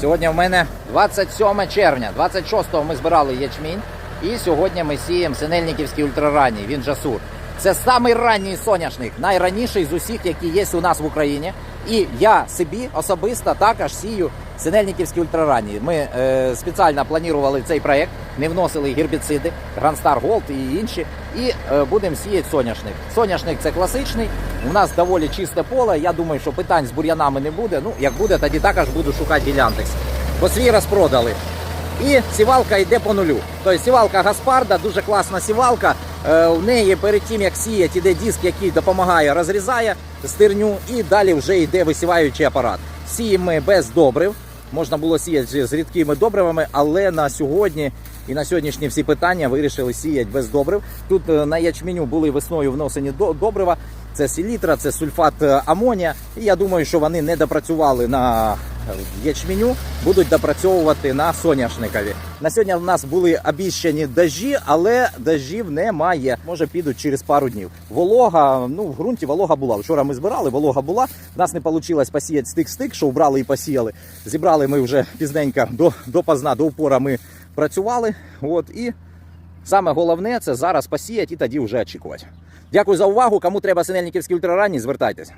Сьогодні в мене 27 червня. 26-го ми збирали ячмінь. І сьогодні ми сіємо синельниківський ультраранній, він жасур. Це самий ранній соняшник, найраніший з усіх, які є у нас в Україні. І я собі особисто також сію синельниківські ультраранні. Ми е, спеціально планували цей проект, не вносили гербіциди, Гранстар Голд і інші. І е, будемо сіяти соняшник. Соняшник це класичний. У нас доволі чисте поле. Я думаю, що питань з бур'янами не буде. Ну, як буде, тоді також буду шукати гілянтекс. Бо свій розпродали. І сівалка йде по нулю. Тобто сівалка Гаспарда, дуже класна сівалка. Е, У неї перед тим як сіяти, йде диск, який допомагає, розрізає стерню, і далі вже йде висіваючий апарат. Сіємо без добрив. Можна було сіяти з рідкими добривами, але на сьогодні і на сьогоднішні всі питання вирішили сіяти без добрив. Тут е, на ячменю були весною вносені добрива. Це селітра, це сульфат е, амонія. І я думаю, що вони не допрацювали на ячменю, будуть допрацьовувати на соняшникові. На сьогодні в нас були обіщані дажі, але дажів немає. Може підуть через пару днів. Волога, ну в ґрунті волога була. Вчора ми збирали, волога була. У нас не вийшло посіяти стик-стик, що вбрали і посіяли. Зібрали ми вже пізненько до, до пазна, до упора ми працювали. От і Саме головне це зараз посіяти і тоді вже очікувати. Дякую за увагу. Кому треба синельниківські ультраранні, звертайтесь.